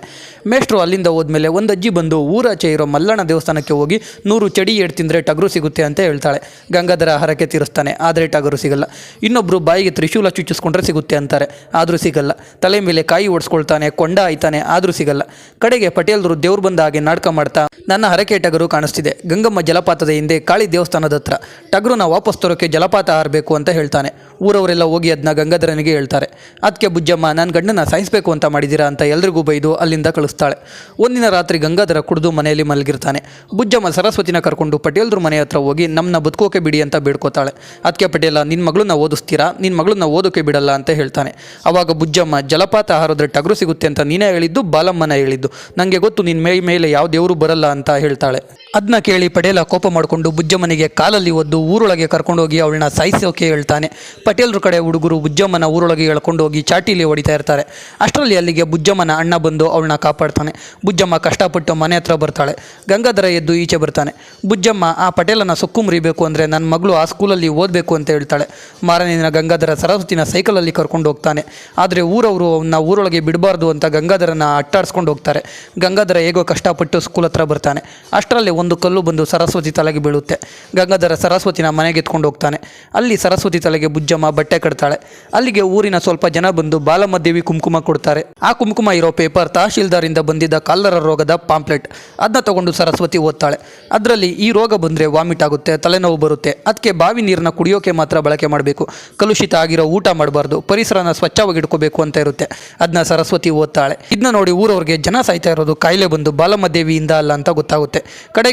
ಮೇಷ್ಟ್ರು ಅಲ್ಲಿಂದ ಹೋದ್ಮೇಲೆ ಒಂದು ಅಜ್ಜಿ ಬಂದು ಊರಾಚೆ ಇರೋ ಮಲ್ಲಣ್ಣ ದೇವಸ್ಥಾನಕ್ಕೆ ಹೋಗಿ ನೂರು ಚಡಿ ಏಡ್ ತಿಂದರೆ ಟಗರು ಸಿಗುತ್ತೆ ಅಂತ ಹೇಳ್ತಾಳೆ. ಗಂಗಾಧರ ಹರಕೆ ತೀರಿಸ್ತಾನೆ, ಆದರೆ ಟಗರು ಸಿಗಲ್ಲ. ಇನ್ನೊಬ್ಬರು ಬಾಯಿಗೆ ತ್ರಿಶೂಲ ಚುಚ್ಚಿಸ್ಕೊಂಡ್ರೆ ಸಿಗುತ್ತೆ ಅಂತಾರೆ, ಆದರೂ ಸಿಗಲ್ಲ. ತಲೆ ಮೇಲೆ ಕಾಯಿ ಓಡಿಸ್ಕೊಳ್ತಾನೆ, ಕೊಂಡ ಆಯ್ತಾನೆ, ಆದರೂ ಸಿಗಲ್ಲ. ಕಡೆಗೆ ಪಟೇಲ್ರು ದೇವ್ರು ಬಂದ ಹಾಗೆ ನಾಟಕ ಮಾಡ್ತಾ ನನ್ನ ಹರಕೆ ಟಗರು ಕಾಣಿಸ್ತಿದೆ. ಗಂಗಮ್ಮ ಜಲಪಾತದ ಹಿಂದೆ ಕಾಳಿ ದೇವಸ್ಥಾನದ ಹತ್ರ ಟಗರುನ ವಾಪಸ್ ತರೋಕೆ ಜಲಪಾತ ಹಾರಬೇಕು ಅಂತ ಹೇಳ್ತಾನೆ. ಊರವರೆಲ್ಲ ಹೋಗಿ ಅದನ್ನ ಗಂಗಾಧರನಿಗೆ ಹೇಳ್ತಾರೆ. ಅದಕ್ಕೆ ಬುಜ್ಜಮ್ಮ ಗಂಡನ ಸಾಯಿಸಬೇಕು ಅಂತ ಮಾಡಿದ್ದೀರಾ ಅಂತ ಎಲ್ರಿಗೂ ಬೈದು ಅಲ್ಲಿಂದ ಕಳಿಸ್ತಾಳೆ. ಒಂದಿನ ರಾತ್ರಿ ಗಂಗಾಧರ ಕುಡಿದು ಮನೆಯಲ್ಲಿ ಮಲಗಿರ್ತಾನೆ. ಬುಜ್ಜಮ್ಮ ಸರಸ್ವತಿನ ಕರ್ಕೊಂಡು ಪಟೇಲ್ರ ಮನೆ ಹತ್ರ ಹೋಗಿ ನಮ್ಮನ್ನ ಬದುಕೋಕೆ ಬಿಡಿ ಅಂತ ಬೇಡ್ಕೋತಾಳೆ. ಅದಕ್ಕೆ ಪಟೇಲ ನಿನ್ನ ಮಗಳನ್ನ ಓದಿಸ್ತೀರಾ? ನಿನ್ನ ಮಗಳನ್ನ ಓದೋಕೆ ಬಿಡಲ್ಲ ಅಂತ ಹೇಳ್ತಾನೆ. ಅವಾಗ ಬುಜ್ಜಮ್ಮ ಜಲಪಾತ ಹಾರೋದ್ರೆ ಟಗರು ಸಿಗುತ್ತೆ ಅಂತ ನೀನೇ ಹೇಳಿದ್ದು, ಬಾಲಮ್ಮನ ಹೇಳಿದ್ದು. ನನಗೆ ಗೊತ್ತು ನಿನ್ನ ಮೈ ಮೇಲೆ ಯಾವ ದೇವರು ಬರಲ್ಲ ಅಂತ ಹೇಳ್ತಾಳೆ. ಅದನ್ನ ಕೇಳಿ ಪಟೇಲ ಕೋಪ ಮಾಡಿಕೊಂಡು ಬುಜ್ಜಮ್ಮನಿಗೆ ಕಾಲಲ್ಲಿ ಒದ್ದು ಊರೊಳಗೆ ಕರ್ಕೊಂಡೋಗಿ ಅವಳನ್ನ ಸಾಯಿಸೋಕೆ ಹೇಳ್ತಾನೆ. ಪಟೇಲ್ರ ಕಡೆ ಹುಡುಗರು ಬುಜ್ಜಮ್ಮನ ಊರೊಳಗೆ ಎಳ್ಕೊಂಡು ಹೋಗಿ ಚಾಟಿಲಿ ಹೊಡಿತಾ ಇರ್ತಾರೆ. ಅಷ್ಟರಲ್ಲಿ ಅಲ್ಲಿಗೆ ಬುಜ್ಜಮ್ಮನ ಅಣ್ಣ ಬಂದು ಅವಳನ್ನ ಕಾಪಾಡ್ತಾನೆ. ಬುಜ್ಜಮ್ಮ ಕಷ್ಟಪಟ್ಟು ಮನೆ ಹತ್ರ ಬರ್ತಾಳೆ. ಗಂಗಾಧರ ಎದ್ದು ಈಚೆ ಬರ್ತಾನೆ. ಬುಜ್ಜಮ್ಮ, ಆ ಪಟೇಲನ ಸೊಕ್ಕು ಮುರಿಬೇಕು ಅಂದರೆ ನನ್ನ ಮಗಳು ಆ ಸ್ಕೂಲಲ್ಲಿ ಓದಬೇಕು ಅಂತ ಹೇಳ್ತಾಳೆ. ಮಾರನೇ ದಿನ ಗಂಗಾಧರ ಸರಸ್ವತಿನ ಸೈಕಲಲ್ಲಿ ಕರ್ಕೊಂಡು ಹೋಗ್ತಾನೆ. ಆದರೆ ಊರವರು ಅವನ್ನ ಊರೊಳಗೆ ಬಿಡಬಾರ್ದು ಅಂತ ಗಂಗಾಧರನ ಅಟ್ಟಾಡಿಸ್ಕೊಂಡು ಹೋಗ್ತಾರೆ. ಗಂಗಾಧರ ಹೇಗೋ ಕಷ್ಟಪಟ್ಟು ಸ್ಕೂಲ್ ಹತ್ರ ಬರ್ತಾನೆ. ಅಷ್ಟರಲ್ಲಿ ಒಂದು ಕಲ್ಲು ಬಂದು ಸರಸ್ವತಿ ತಲೆಗೆ ಬೀಳುತ್ತೆ. ಗಂಗಾಧರ ಸರಸ್ವತಿನ ಮನೆಗೆ ಎತ್ಕೊಂಡು ಹೋಗ್ತಾನೆ. ಅಲ್ಲಿ ಸರಸ್ವತಿ ತಲೆಗೆ ಬುಜ್ಜಮ್ಮ ಬಟ್ಟೆ ಕಟ್ತಾಳೆ. ಅಲ್ಲಿಗೆ ಊರಿನ ಸ್ವಲ್ಪ ಜನ ಬಂದು ಬಾಲಮ್ಮ ದೇವಿ ಕುಂಕುಮ ಕೊಡ್ತಾರೆ. ಆ ಕುಂಕುಮ ಇರೋ ಪೇಪರ್ ತಹಶೀಲ್ದಾರಿಂದ ಬಂದಿದ್ದ ಕಾಲರ ರೋಗದ ಪಾಂಪ್ಲೆಟ್. ಅದನ್ನ ತಗೊಂಡು ಸರಸ್ವತಿ ಓದ್ತಾಳೆ. ಅದರಲ್ಲಿ ಈ ರೋಗ ಬಂದರೆ ವಾಮಿಟ್ ಆಗುತ್ತೆ, ತಲೆನೋವು ಬರುತ್ತೆ. ಅದಕ್ಕೆ ಬಾವಿ ನೀರನ್ನ ಕುಡಿಯೋಕೆ ಮಾತ್ರ ಬಳಕೆ ಮಾಡಬೇಕು. ಕಲುಷಿತ ಆಗಿರೋ ಊಟ ಮಾಡಬಾರ್ದು. ಪರಿಸರನ ಸ್ವಚ್ಛವಾಗಿ ಇಟ್ಕೋಬೇಕು ಅಂತ ಇರುತ್ತೆ. ಅದನ್ನ ಸರಸ್ವತಿ ಓದ್ತಾಳೆ. ಇದನ್ನ ನೋಡಿ ಊರವ್ರಿಗೆ ಜನ ಸಾಯ್ತಾ ಇರೋದು ಕಾಯಿಲೆ ಬಂದು ಬಾಲಮ್ಮ ದೇವಿಯಿಂದ ಅಲ್ಲ ಅಂತ ಗೊತ್ತಾಗುತ್ತೆ.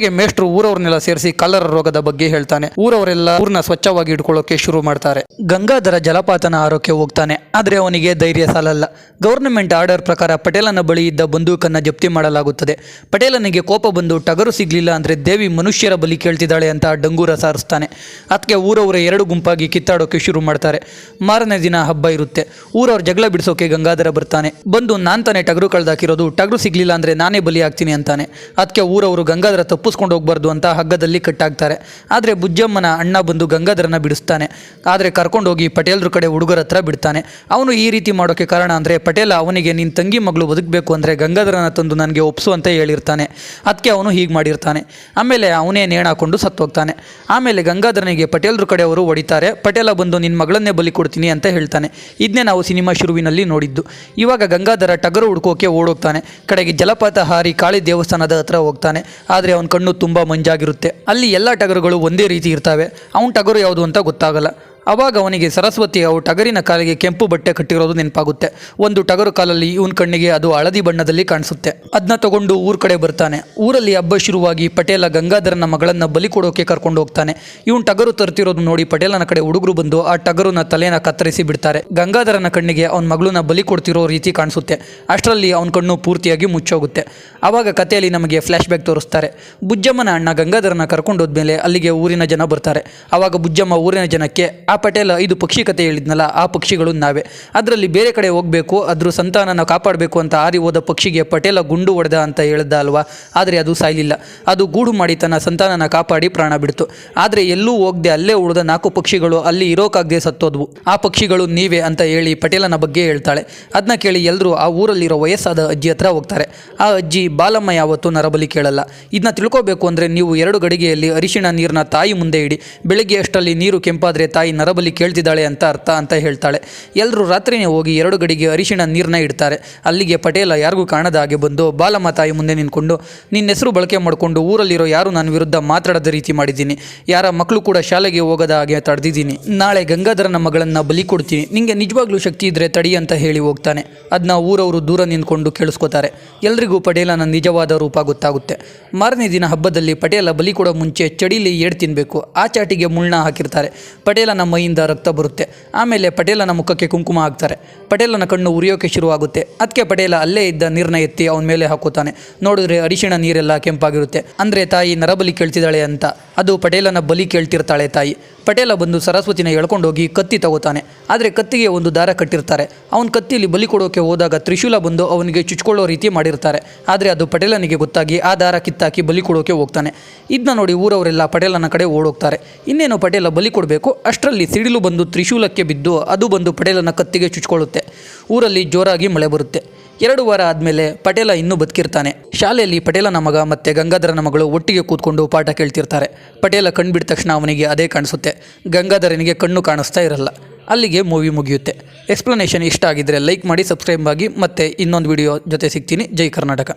ಕಡೆಗೆ ಮೇಷ್ಟ್ರು ಊರವ್ರನ್ನೆಲ್ಲ ಸೇರಿಸಿ ಕಲ್ಲರ ರೋಗದ ಬಗ್ಗೆ ಹೇಳ್ತಾನೆ. ಊರವರೆಲ್ಲ ಊರ್ನ ಸ್ವಚ್ಛವಾಗಿ ಇಟ್ಕೊಳ್ಳೋಕೆ ಶುರು ಮಾಡ್ತಾರೆ. ಗಂಗಾಧರ ಜಲಪಾತನ ಆರೋಗ್ಯ ಹೋಗ್ತಾನೆ. ಆದ್ರೆ ಅವನಿಗೆ ಧೈರ್ಯ ಸಾಲಲ್ಲ. ಗವರ್ನಮೆಂಟ್ ಆರ್ಡರ್ ಪ್ರಕಾರ ಪಟೇಲನ ಬಳಿ ಇದ್ದ ಬಂದೂಕನ್ನ ಜಪ್ತಿ ಮಾಡಲಾಗುತ್ತದೆ. ಪಟೇಲನಿಗೆ ಕೋಪ ಬಂದು ಟಗರು ಸಿಗ್ಲಿಲ್ಲ ಅಂದ್ರೆ ದೇವಿ ಮನುಷ್ಯರ ಬಲಿ ಕೇಳ್ತಿದ್ದಾಳೆ ಅಂತ ಡಂಗೂರ ಸಾರಿಸ್ತಾನೆ. ಅದಕ್ಕೆ ಊರವರ ಎರಡು ಗುಂಪಾಗಿ ಕಿತ್ತಾಡೋಕೆ ಶುರು ಮಾಡ್ತಾರೆ. ಮಾರನೇ ದಿನ ಹಬ್ಬ ಇರುತ್ತೆ. ಊರವ್ರ ಜಗಳ ಬಿಡಿಸೋಕೆ ಗಂಗಾಧರ ಬರ್ತಾನೆ. ಬಂದು ನಾನ್ ತಾನೇ ಟಗರು ಕಳ್ದಾಕಿರೋದು, ಟಗರು ಸಿಗ್ಲಿಲ್ಲ ಅಂದ್ರೆ ನಾನೇ ಬಲಿ ಆಗ್ತೀನಿ ಅಂತಾನೆ. ಅದಕ್ಕೆ ಊರವರು ಗಂಗಾಧರ ತಪ್ಪಿಸ್ಕೊಂಡು ಹೋಗ್ಬಾರ್ದು ಅಂತ ಹಗ್ಗದಲ್ಲಿ ಕಟ್ಟಾಗ್ತಾರೆ ಆದರೆ ಬುಜ್ಜಮ್ಮನ ಅಣ್ಣ ಬಂದು ಗಂಗಾಧರನ ಬಿಡಿಸ್ತಾನೆ. ಆದರೆ ಕರ್ಕೊಂಡೋಗಿ ಪಟೇಲ್ರ ಕಡೆ ಹುಡುಗರ ಹತ್ರ ಬಿಡ್ತಾನೆ. ಅವನು ಈ ರೀತಿ ಮಾಡೋಕೆ ಕಾರಣ ಅಂದರೆ ಪಟೇಲ ಅವನಿಗೆ ನಿನ್ನ ತಂಗಿ ಮಗಳು ಬದುಕಬೇಕು ಅಂದರೆ ಗಂಗಾಧರನ ತಂದು ನನಗೆ ಒಪ್ಸು ಅಂತ ಹೇಳಿರ್ತಾನೆ. ಅದಕ್ಕೆ ಅವನು ಹೀಗೆ ಮಾಡಿರ್ತಾನೆ. ಆಮೇಲೆ ಅವನೇ ನೇಣ ಹಾಕೊಂಡು ಸತ್ತೋಗ್ತಾನೆ. ಆಮೇಲೆ ಗಂಗಾಧರನಿಗೆ ಪಟೇಲ್ರ ಕಡೆಯವರು ಹೊಡಿತಾರೆ. ಪಟೇಲ ಬಂದು ನಿನ್ನ ಮಗಳನ್ನೇ ಬಲಿ ಕೊಡ್ತೀನಿ ಅಂತ ಹೇಳ್ತಾನೆ. ಇದನ್ನೇ ನಾವು ಸಿನಿಮಾ ಶುರುವಿನಲ್ಲಿ ನೋಡಿದ್ದು. ಇವಾಗ ಗಂಗಾಧರ ಟಗರು ಹುಡ್ಕೋಕೆ ಓಡೋಗ್ತಾನೆ. ಕಡೆಗೆ ಜಲಪಾತ ಹಾರಿ ಕಾಳಿ ದೇವಸ್ಥಾನದ ಹತ್ರ ಹೋಗ್ತಾನೆ. ಆದರೆ ಅವನ ಕಣ್ಣು ತುಂಬ ಮಂಜಾಗಿರುತ್ತೆ. ಅಲ್ಲಿ ಎಲ್ಲ ಟಗರುಗಳು ಒಂದೇ ರೀತಿ ಇರ್ತವೆ. ಅವನ ಟಗರು ಯಾವುದು ಅಂತ ಗೊತ್ತಾಗಲ್ಲ. ಅವಾಗ ಅವನಿಗೆ ಸರಸ್ವತಿ ಅವು ಟಗರಿನ ಕಾಲಿಗೆ ಕೆಂಪು ಬಟ್ಟೆ ಕಟ್ಟಿರೋದು ನೆನಪಾಗುತ್ತೆ. ಒಂದು ಟಗರು ಕಾಲಲ್ಲಿ ಇವನ್ ಕಣ್ಣಿಗೆ ಅದು ಹಳದಿ ಬಣ್ಣದಲ್ಲಿ ಕಾಣಿಸುತ್ತೆ. ಅದನ್ನ ತಗೊಂಡು ಊರ್ ಕಡೆ ಬರ್ತಾನೆ. ಊರಲ್ಲಿ ಹಬ್ಬ ಶುರುವಾಗಿ ಪಟೇಲ ಗಂಗಾಧರನ ಮಗಳನ್ನ ಬಲಿ ಕೊಡೋಕೆ ಕರ್ಕೊಂಡು ಹೋಗ್ತಾನೆ. ಇವನ್ ಟಗರು ತರ್ತಿರೋದು ನೋಡಿ ಪಟೇಲನ ಕಡೆ ಹುಡುಗರು ಬಂದು ಆ ಟಗರುನ ತಲೆನ ಕತ್ತರಿಸಿ ಬಿಡ್ತಾರೆ. ಗಂಗಾಧರನ ಕಣ್ಣಿಗೆ ಅವನ ಮಗಳನ್ನ ಬಲಿ ಕೊಡ್ತಿರೋ ರೀತಿ ಕಾಣಿಸುತ್ತೆ. ಅಷ್ಟರಲ್ಲಿ ಅವನ ಕಣ್ಣು ಪೂರ್ತಿಯಾಗಿ ಮುಚ್ಚೋಗುತ್ತೆ. ಆವಾಗ ಕಥೆಯಲ್ಲಿ ನಮಗೆ ಫ್ಲ್ಯಾಶ್ ಬ್ಯಾಕ್ ತೋರಿಸ್ತಾರೆ. ಬುಜ್ಜಮ್ಮನ ಅಣ್ಣ ಗಂಗಾಧರನ ಕರ್ಕೊಂಡು ಹೋದ್ಮೇಲೆ ಅಲ್ಲಿಗೆ ಊರಿನ ಜನ ಬರ್ತಾರೆ. ಆವಾಗ ಬುಜ್ಜಮ್ಮ ಊರಿನ ಜನಕ್ಕೆ ಆ ಪಟೇಲ ಐದು ಪಕ್ಷಿ ಕತೆ ಹೇಳಿದ್ನಲ್ಲ, ಆ ಪಕ್ಷಿಗಳು ನಾವೇ. ಅದರಲ್ಲಿ ಬೇರೆ ಕಡೆ ಹೋಗಬೇಕು, ಅದ್ರ ಸಂತಾನನ ಕಾಪಾಡಬೇಕು ಅಂತ ಆರಿ ಹೋದ ಪಕ್ಷಿಗೆ ಪಟೇಲ ಗುಂಡು ಹೊಡೆದ ಅಂತ ಹೇಳ್ದ ಅಲ್ವಾ? ಆದರೆ ಅದು ಸಾಯಲಿಲ್ಲ. ಅದು ಗೂಡು ಮಾಡಿ ತನ್ನ ಸಂತಾನನ ಕಾಪಾಡಿ ಪ್ರಾಣ ಬಿಡ್ತು. ಆದರೆ ಎಲ್ಲೂ ಹೋಗದೆ ಅಲ್ಲೇ ಉಳಿದ ನಾಲ್ಕು ಪಕ್ಷಿಗಳು ಅಲ್ಲಿ ಇರೋಕಾಗದೆ ಸತ್ತೋದ್ವು. ಆ ಪಕ್ಷಿಗಳು ನೀವೇ ಅಂತ ಹೇಳಿ ಪಟೇಲನ ಬಗ್ಗೆ ಹೇಳ್ತಾಳೆ. ಅದನ್ನ ಕೇಳಿ ಎಲ್ಲರೂ ಆ ಊರಲ್ಲಿರೋ ವಯಸ್ಸಾದ ಅಜ್ಜಿ ಹತ್ರ ಹೋಗ್ತಾರೆ. ಆ ಅಜ್ಜಿ, ಬಾಲಮ್ಮ, ಯಾವತ್ತೂ ನರಬಲಿ ಕೇಳಲ್ಲ. ಇದನ್ನ ತಿಳ್ಕೋಬೇಕು ಅಂದರೆ ನೀವು ಎರಡು ಗಡಿಗೆಯಲ್ಲಿ ಅರಿಶಿಣ ನೀರನ್ನ ತಾಯಿ ಮುಂದೆ ಇಡಿ. ಬೆಳಿಗ್ಗೆ ಅಷ್ಟರಲ್ಲಿ ನೀರು ಕೆಂಪಾದರೆ ತಾಯಿ ನರಬಲಿ ಕೇಳ್ತಿದ್ದಾಳೆ ಅಂತ ಅರ್ಥ ಅಂತ ಹೇಳ್ತಾಳೆ. ಎಲ್ಲರೂ ರಾತ್ರಿನೇ ಹೋಗಿ ಎರಡು ಗಡಿಗೆ ಅರಿಶಿಣ ನೀರನ್ನ ಇಡ್ತಾರೆ. ಅಲ್ಲಿಗೆ ಪಟೇಲ ಯಾರಿಗೂ ಕಾಣದ ಹಾಗೆ ಬಂದು, ಬಾಲಮ್ಮ ತಾಯಿ ಮುಂದೆ ನಿಂತ್ಕೊಂಡು, ನಿನ್ನ ಹೆಸರು ಬಳಕೆ ಮಾಡಿಕೊಂಡು ಊರಲ್ಲಿರೋ ಯಾರು ನನ್ನ ವಿರುದ್ಧ ಮಾತಾಡದ ರೀತಿ ಮಾಡಿದ್ದೀನಿ. ಯಾರ ಮಕ್ಕಳು ಕೂಡ ಶಾಲೆಗೆ ಹೋಗದ ಹಾಗೆ ತಡೆದಿದ್ದೀನಿ. ನಾಳೆ ಗಂಗಾಧರನ ಮಗಳನ್ನು ಬಲಿ ಕೊಡ್ತೀನಿ. ನಿಂಗೆ ನಿಜವಾಗ್ಲೂ ಶಕ್ತಿ ಇದ್ರೆ ತಡಿ ಅಂತ ಹೇಳಿ ಹೋಗ್ತಾನೆ. ಅದನ್ನ ಊರವರು ದೂರ ನಿಂತ್ಕೊಂಡು ಕೇಳಿಸ್ಕೊತಾರೆ. ಎಲ್ರಿಗೂ ಪಟೇಲನ ನಿಜವಾದ ರೂಪ ಗೊತ್ತಾಗುತ್ತೆ. ಮಾರನೇ ದಿನ ಹಬ್ಬದಲ್ಲಿ ಪಟೇಲ ಬಲಿ ಕೊಡೋ ಮುಂಚೆ ಚಡಿಲಿ ಏಡ್ ತಿನ್ನಬೇಕು ಆ ಚಾಟಿಗೆ ಮುಳ್ಳ ಹಾಕಿರ್ತಾರೆ. ಪಟೇಲನ ಮೈಯಿಂದ ರಕ್ತ ಬರುತ್ತೆ. ಆಮೇಲೆ ಪಟೇಲನ ಮುಖಕ್ಕೆ ಕುಂಕುಮ ಹಾಕ್ತಾರೆ. ಪಟೇಲನ ಕಣ್ಣು ಉರಿಯೋಕೆ ಶುರುವಾಗುತ್ತೆ. ಅದಕ್ಕೆ ಪಟೇಲ ಅಲ್ಲೇ ಇದ್ದ ನೀರನ್ನ ಎತ್ತಿ ಅವನ ಮೇಲೆ ಹಾಕುತ್ತಾನೆ. ನೋಡಿದ್ರೆ ಅರಿಶಿಣ ನೀರೆಲ್ಲ ಕೆಂಪಾಗಿರುತ್ತೆ. ಅಂದರೆ ತಾಯಿ ನರಬಲಿ ಕೇಳ್ತಿದ್ದಾಳೆ ಅಂತ. ಅದು ಪಟೇಲನ ಬಲಿ ಕೇಳ್ತಿರ್ತಾಳೆ ತಾಯಿ. ಪಟೇಲ ಬಂದು ಸರಸ್ವತಿನ ಎಳ್ಕೊಂಡೋಗಿ ಕತ್ತಿ ತಗೋತಾನೆ. ಆದರೆ ಕತ್ತಿಗೆ ಒಂದು ದಾರ ಕಟ್ಟಿರ್ತಾರೆ. ಅವನ ಕತ್ತಿಯಲ್ಲಿ ಬಲಿ ಕೊಡೋಕೆ ಹೋದಾಗ ತ್ರಿಶೂಲ ಬಂದು ಅವನಿಗೆ ಚುಚ್ಕೊಳ್ಳೋ ರೀತಿ ಮಾಡಿರ್ತಾರೆ. ಆದರೆ ಅದು ಪಟೇಲನಿಗೆ ಗೊತ್ತಾಗಿ ಆ ದಾರ ಕಿತ್ತಾಕಿ ಬಲಿ ಕೊಡೋಕೆ ಹೋಗ್ತಾನೆ. ಇದನ್ನ ನೋಡಿ ಊರವರೆಲ್ಲ ಪಟೇಲನ ಕಡೆ ಓಡೋಗ್ತಾರೆ. ಇನ್ನೇನು ಪಟೇಲ ಬಲಿ ಕೊಡಬೇಕು? ಅಷ್ಟರಲ್ಲಿ ಸಿಡಿಲು ಬಂದು ತ್ರಿಶೂಲಕ್ಕೆ ಬಿದ್ದು ಅದು ಬಂದು ಪಟೇಲನ ಕತ್ತಿಗೆ ಚುಚ್ಕೊಳ್ಳುತ್ತೆ. ಊರಲ್ಲಿ ಜೋರಾಗಿ ಮಳೆ ಬರುತ್ತೆ. ಎರಡು ವಾರ ಆದಮೇಲೆ ಪಟೇಲ ಇನ್ನೂ ಬದುಕಿರ್ತಾನೆ. ಶಾಲೆಯಲ್ಲಿ ಪಟೇಲನ ಮಗ ಮತ್ತು ಗಂಗಾಧರನ ಮಗಳು ಒಟ್ಟಿಗೆ ಕೂತ್ಕೊಂಡು ಪಾಠ ಕೇಳ್ತಿರ್ತಾರೆ. ಪಟೇಲ ಕಣ್ಣು ಬಿಟ್ಟ ತಕ್ಷಣ ಅವನಿಗೆ ಅದೇ ಕಾಣಿಸುತ್ತೆ. ಗಂಗಾಧರನಿಗೆ ಕಣ್ಣು ಕಾಣಿಸ್ತಾ ಇರಲ್ಲ. ಅಲ್ಲಿಗೆ ಮೂವಿ ಮುಗಿಯುತ್ತೆ. ಎಕ್ಸ್ಪ್ಲನೇಷನ್ ಇಷ್ಟ ಆಗಿದ್ದರೆ ಲೈಕ್ ಮಾಡಿ ಸಬ್ಸ್ಕ್ರೈಬ್ ಆಗಿ ಮತ್ತೆ ಇನ್ನೊಂದು ವಿಡಿಯೋ ಜೊತೆ ಸಿಗ್ತೀನಿ. ಜೈ ಕರ್ನಾಟಕ.